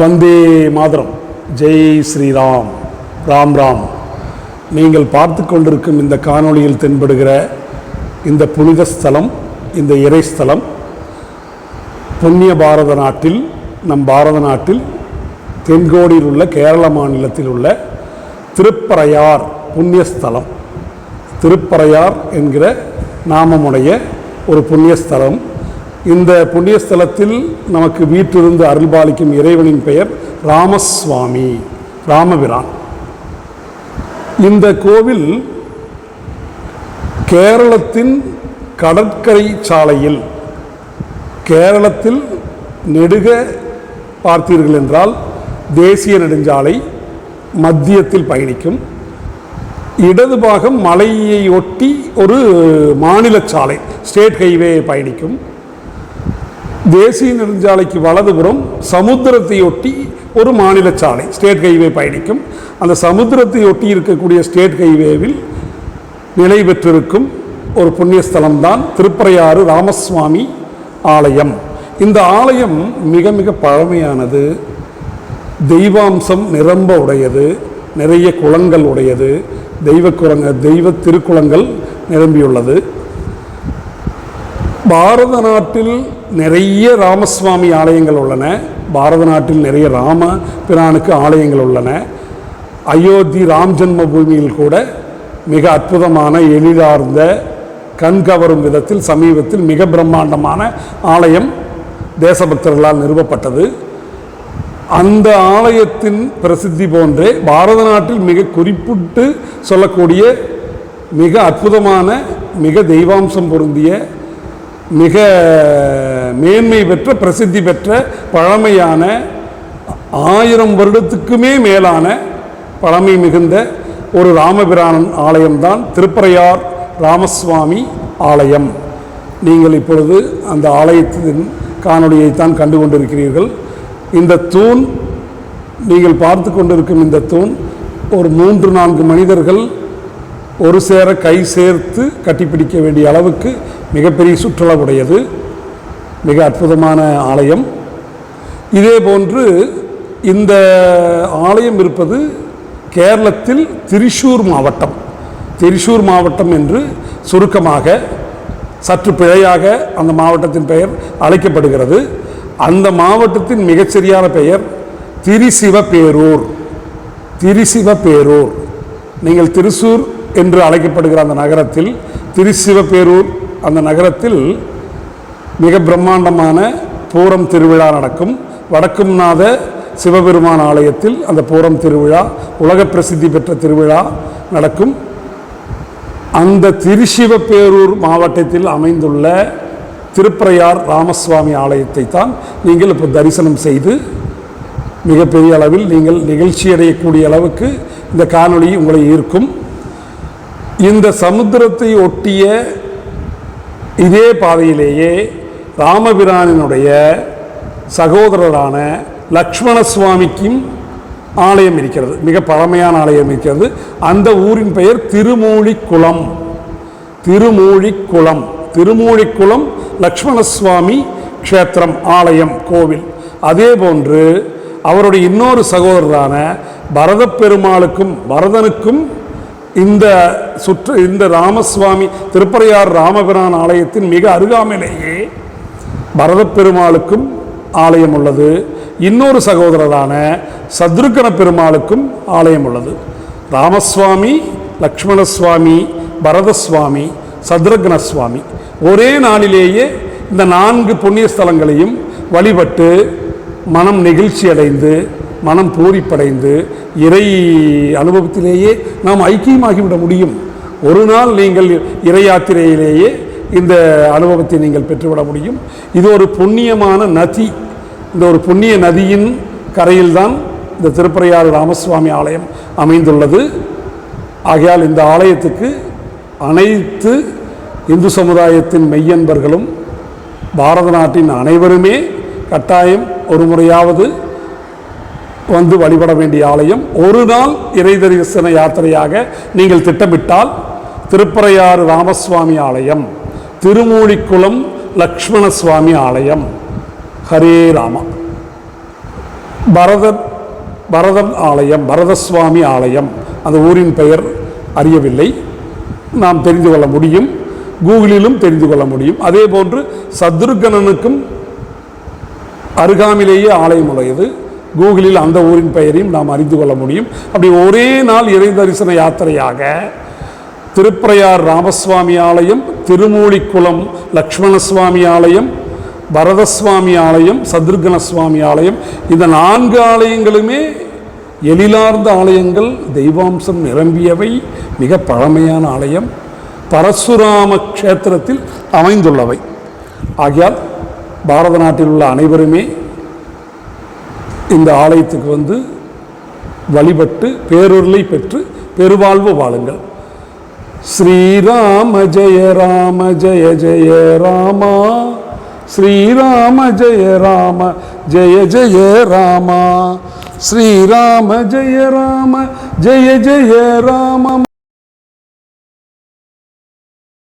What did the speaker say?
வந்தே மாதரம். ஜெய் ஸ்ரீராம். ராம் ராம். நீங்கள் பார்த்து கொண்டிருக்கும் இந்த காணொளியில் தென்படுகிற இந்த புனித ஸ்தலம் இந்த இறைஸ்தலம் புண்ணிய பாரத நாட்டில் நம் பாரத நாட்டில் தென்கோடியில் உள்ள கேரள மாநிலத்தில் உள்ள திருப்பறையார் புண்ணியஸ்தலம் திருப்பறையார் என்கிற நாமமுடைய ஒரு புண்ணிய ஸ்தலம். இந்த புண்ணியஸ்தலத்தில் நமக்கு வீட்டிலிருந்து அருள்பாலிக்கும் இறைவனின் பெயர் ராமசுவாமி ராமபிரான். இந்த கோவில் கேரளத்தின் கடற்கரை சாலையில் கேரளத்தில் நெடுக பார்த்தீர்கள் என்றால் தேசிய நெடுஞ்சாலை மத்தியத்தில் பயணிக்கும். இடது பாகம் மலையை ஒட்டி ஒரு மாநில சாலை ஸ்டேட் ஹைவே பயணிக்கும். தேசிய நெடுஞ்சாலைக்கு வலதுபுறம் சமுத்திரத்தையொட்டி ஒரு மாநில சாலை ஸ்டேட் ஹைவே பயணிக்கும். அந்த சமுத்திரத்தை ஒட்டி இருக்கக்கூடிய ஸ்டேட் ஹைவேவில் நிலை பெற்றிருக்கும் ஒரு புண்ணியஸ்தலம்தான் திருப்பறையாறு ராமசுவாமி ஆலயம். இந்த ஆலயம் மிக மிக பழமையானது. தெய்வாம்சம் நிரம்ப உடையது. நிறைய குளங்கள் உடையது. தெய்வ குரங்க தெய்வ திருக்குளங்கள் நிரம்பியுள்ளது. பாரத நாட்டில் நிறைய ராமசுவாமி ஆலயங்கள் உள்ளன. பாரத நாட்டில் நிறைய ராம பிரானுக்கு ஆலயங்கள் உள்ளன. அயோத்தி ராம் ஜென்ம பூமியில் கூட மிக அற்புதமான எளிதார்ந்த கண்கவரும் விதத்தில் சமீபத்தில் மிக பிரம்மாண்டமான ஆலயம் தேசபக்தர்களால் நிறுவப்பட்டது. அந்த ஆலயத்தின் பிரசித்தி போன்றே பாரத நாட்டில் மிக குறிப்பிட்டு சொல்லக்கூடிய மிக அற்புதமான மிக தெய்வாம்சம் பொருந்திய மிக மேன்மை பெற்ற பிரசித்தி பெற்ற பழமையான ஆயிரம் வருடத்துக்குமே மேலான பழமை மிகுந்த ஒரு ராமபிரானன் ஆலயம்தான் திருப்பறையார் ராமசுவாமி ஆலயம். நீங்கள் இப்பொழுது அந்த ஆலயத்தின் காணொளியைத்தான் கண்டு கொண்டிருக்கிறீர்கள். இந்த தூண் நீங்கள் பார்த்து கொண்டிருக்கும் இந்த தூண் ஒரு மூன்று நான்கு மனிதர்கள் ஒரு சேர கை சேர்த்து கட்டிப்பிடிக்க வேண்டிய அளவுக்கு மிகப்பெரிய சுற்றுலாவுடையது மிக அற்புதமான ஆலயம். இதே போன்று இந்த ஆலயம் இருப்பது கேரளத்தில் திரிசூர் மாவட்டம். திரிசூர் மாவட்டம் என்று சுருக்கமாக சற்று பிழையாக அந்த மாவட்டத்தின் பெயர் அழைக்கப்படுகிறது. அந்த மாவட்டத்தின் மிகச்சரியான பெயர் திரிசிவப்பேரூர். திரிசிவப்பேரூர். நீங்கள் திருசூர் என்று அழைக்கப்படுகிற அந்த நகரத்தில் திரிசிவப்பேரூர் அந்த நகரத்தில் மிக பிரம்மாண்டமான பூரம் திருவிழா நடக்கும். வடக்கும்நாத சிவபெருமான் ஆலயத்தில் அந்த பூரம் திருவிழா உலக பிரசித்தி பெற்ற திருவிழா நடக்கும். அந்த திருசிவபேரூர் மாவட்டத்தில் அமைந்துள்ள திருப்பறையார் ராமசுவாமி ஆலயத்தை தான் நீங்கள் இப்போ தரிசனம் செய்து மிகப்பெரிய அளவில் நீங்கள் நிகழ்ச்சி அடையக்கூடிய அளவுக்கு இந்த காணொளி உங்களை ஈர்க்கும். இந்த சமுத்திரத்தை ஒட்டிய இதே பாதையிலேயே ராமபிரானினுடைய சகோதரரான லக்ஷ்மண சுவாமிக்கும் ஆலயம் இருக்கிறது. மிக பழமையான ஆலயம் இருக்கிறது. அந்த ஊரின் பெயர் திருமூழிக்குளம். திருமூழிக்குளம். திருமூழிக்குளம் லக்ஷ்மண சுவாமி க்ஷேத்திரம் ஆலயம் கோவில். அதே போன்று அவருடைய இன்னொரு சகோதரரான பரத பெருமாளுக்கும் பரதனுக்கும் இந்த சுற்று இந்த ராமசுவாமி திருப்பறையார் ராமபிரான் ஆலயத்தின் மிக அருகாமையிலேயே பரதப்பெருமாளுக்கும் ஆலயம் உள்ளது இன்னொரு சகோதரரான சத்ருக்கன பெருமாளுக்கும் ஆலயம் உள்ளது ராமசுவாமி லக்ஷ்மணசுவாமி பரதசுவாமி சத்ருக்ன சுவாமி ஒரே நாளிலேயே இந்த நான்கு புண்ணிய ஸ்தலங்களையும் வழிபட்டு மனம் நெகிழ்ச்சி அடைந்து மனம் பூரிப்படைந்து இறை அனுபவத்திலேயே நாம் ஐக்கியமாகிவிட முடியும். ஒரு நாள் நீங்கள் இறை யாத்திரையிலேயே இந்த அனுபவத்தை நீங்கள் பெற்றுவிட முடியும். இது ஒரு புண்ணியமான நதி. இந்த ஒரு புண்ணிய நதியின் கரையில்தான் இந்த திருப்பறையாறு ராமசுவாமி ஆலயம் அமைந்துள்ளது. ஆகையால் இந்த ஆலயத்துக்கு அனைத்து இந்து சமுதாயத்தின் மெய்யன்பர்களும் பாரத நாட்டின் அனைவருமே கட்டாயம் ஒரு முறையாவது வந்து வழிபட வேண்டிய ஆலயம். ஒரு நாள் இறை தரிசன யாத்திரையாக நீங்கள் திட்டமிட்டால் திருப்பறையாறு ராமசுவாமி ஆலயம். திருமூழிக்குளம் லக்ஷ்மண சுவாமி ஆலயம். ஹரே ராமா. பரத பரதன் ஆலயம் பரதசுவாமி ஆலயம். அந்த ஊரின் பெயர் அறியவில்லை. நாம் தெரிந்து கொள்ள முடியும். கூகுளிலும் தெரிந்து கொள்ள முடியும். அதே போன்று சத்ருகணனுக்கும் அருகாமிலேயே ஆலயம் உடையது கூகுளில் அந்த ஊரின் பெயரையும் நாம் அறிந்து கொள்ள முடியும். அப்படி ஒரே நாள் இறை தரிசன யாத்திரையாக திருப்பிரையார் ராமசுவாமி ஆலயம் திருமூலிக்குளம் லக்ஷ்மணசுவாமி ஆலயம் பரதசுவாமி ஆலயம் சதுர்கணசுவாமி ஆலயம் இந்த நான்கு ஆலயங்களுமே எழிலார்ந்த ஆலயங்கள் தெய்வாம்சம் நிரம்பியவை மிக பழமையான ஆலயம் பரசுராம க்ஷேத்திரத்தில் அமைந்துள்ளவை. ஆகையால் பாரத நாட்டில் உள்ள அனைவருமே இந்த ஆலயத்துக்கு வந்து வழிபட்டு பேரொருளை பெற்று பெருவாழ்வு வாழுங்கள். ஸ்ரீராம ஜெய ராம ஜெய ஜெய ராமா ஸ்ரீராம ஜெய ராம ஜெய ஜெய ராமா ஸ்ரீராம ஜெய ராம ஜெய ஜெய ராம